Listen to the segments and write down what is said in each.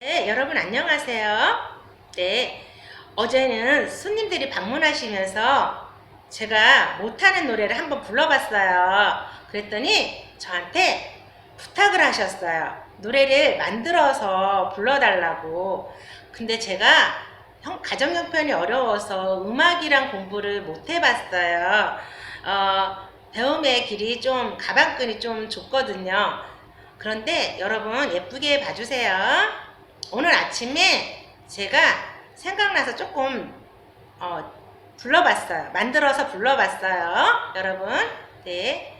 네, 여러분 안녕하세요. 네, 어제는 손님들이 방문하시면서 제가 못하는 노래를 한번 불러봤어요. 그랬더니 저한테 부탁을 하셨어요. 노래를 만들어서 불러달라고. 근데 제가 형, 가정 형편이 어려워서 음악이랑 공부를 못 해봤어요. 어, 배움의 길이 좀 가방끈이 좀 좁거든요. 그런데 여러분 예쁘게 봐주세요. 오늘 아침에 제가 생각나서 조금 어, 불러봤어요. 만들어서 불러봤어요. 여러분. 네.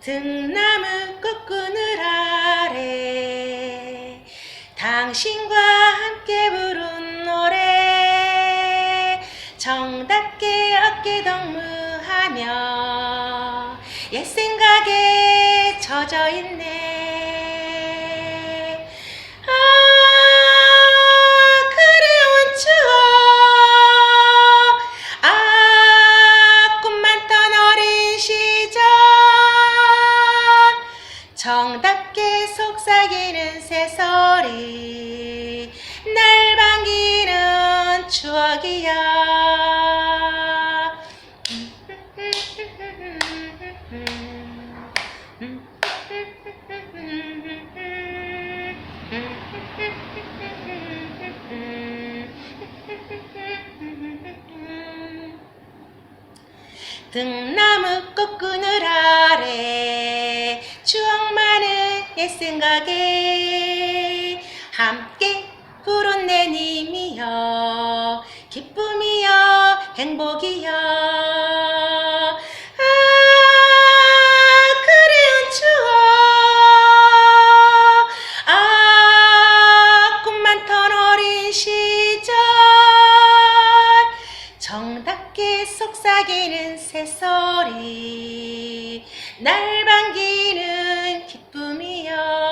등나무 꽃그늘 아래 당신과 함께 부른 노래 정답게 어깨 덕무하며 옛 생각에 젖어 있네 정답게 속삭이는 새소리. 날 반기는 추억이야 등나무 꽃그 생각에 함께 부른 내 님이여. 기쁨이여 행복이여. 아 그리운 추억 아 꿈만 턴 어린 시 절 정답게 속삭이는 새소리. 날 반기는 기쁨이여